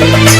Thank you.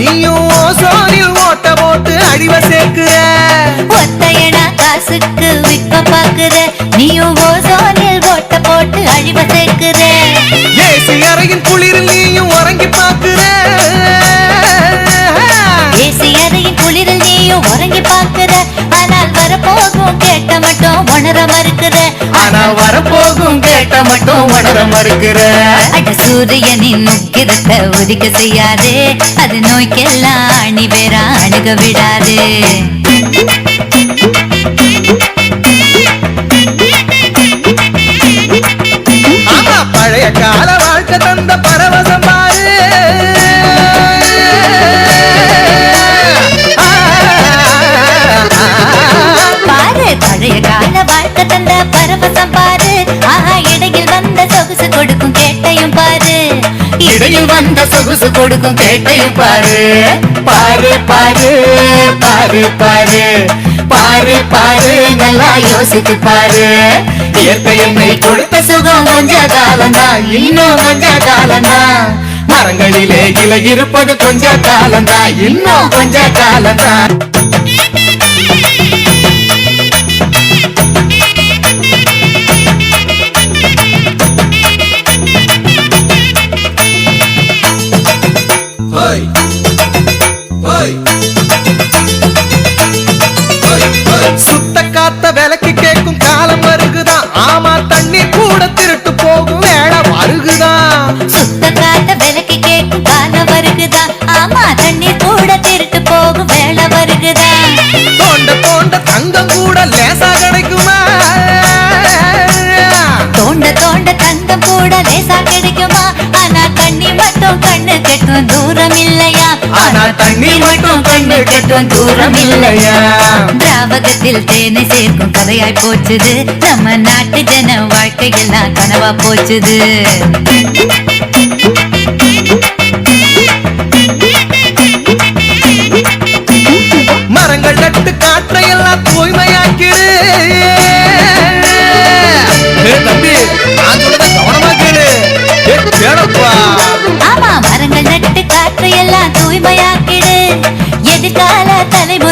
நீயும் ஓசோனில் ஓட்ட போட்டு அழிவ சேர்க்கிற. ஒத்தையடா காசுக்கு விற்க பாக்குற நீயும் ஓசோனில் ஓட்ட போட்டு அழிவ சேர்க்கிற. ஏசி அறையின் குளிரில் நீயும் உணர மறுக்கிற? அட சூரியனின் முக்கிரத்தை உதிக்க செய்யாதே. அது நோய்க்கெல்லாம் அணி வேற அணுக விடாதே இடையில் வந்த சொகுசு கொடுக்கும் கேட்டையும் பாரு. பாரு பாரு பாரு பாரு. பாரு பாரு நல்லா யோசித்து பாரு. இயற்கை என்னை கொடுத்த சுகம் கொஞ்ச காலந்தா இன்னும் கொஞ்ச காலந்தா மரங்களிலே இலை இருப்பது கொஞ்ச காலந்தா இன்னும் கொஞ்ச காலந்தா சுத்த காத்த விலைக்கு கேட்கும் காலம் வருகுதான் ஆமா தண்ணி கூட திருட்டு போகும் வேலை வருகுதான் சுத்த காத்த விலைக்கு கேட்கும் காலம் வருகுதா? ஆமா தண்ணீர் கூட திருட்டு போகும் வேலை வருகுதா? தோண்ட தோண்ட தங்கம் கூட லேசா கிடைக்குமா? தோண்ட தோண்ட தங்கம் கூட லேசா கிடைக்குமா? ஆனா தண்ணி மட்டும் கண்ணு கெட்டும் தூரம் இல்லையா? ஆனா தண்ணி மட்டும் கண்ணு கெட்டும் தூரம் இல்லையா? திராவகத்தில் தேனை சேர்க்கும் கதையாய் போச்சுது. நம்ம நாட்டு ஜன வாழ்க்கையெல்லாம் கனவா போச்சுது. மரங்கள் நட்டு காற்றையெல்லாம் தூய்மையாக்கிடு. ஏய் தம்பி நான் சொல்றத கவனமா கேளு ஏ கேளப்பா ஆமா மரங்கள் நட்டு காற்றை எல்லாம் தூய்மையாக்கிடு. எதிர்கால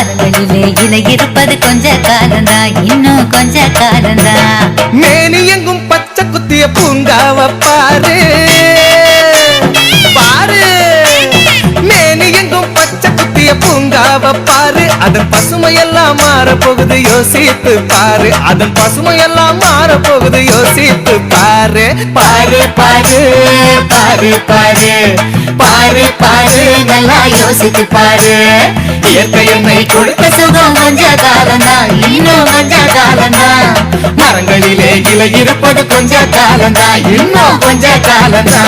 மரங்களிலே இலை இருப்பது கொஞ்ச காலம்தான் இன்னும் கொஞ்ச காலம்தான் மேனி எங்கும் பச்சை குத்திய பூங்காவ பாரு. பாரு. மேனி எங்கும் பச்சை குத்திய பூங்காவ பாரு. அதன் எல்லாம் மாற போகுது யோசித்து பாரு. அதன் பசுமையெல்லாம் மாற போகுது யோசித்து பாரு. பாரு பாரு பாரு பாரு. பாரு பாரு நல்லா யோசித்து பாரு. இயற்கை என்னை கொடுத்த சுகம் கொஞ்ச இன்னும் கொஞ்ச மரங்களிலே இலை இருப்பது கொஞ்ச காலந்தா இன்னும் கொஞ்ச காலந்தா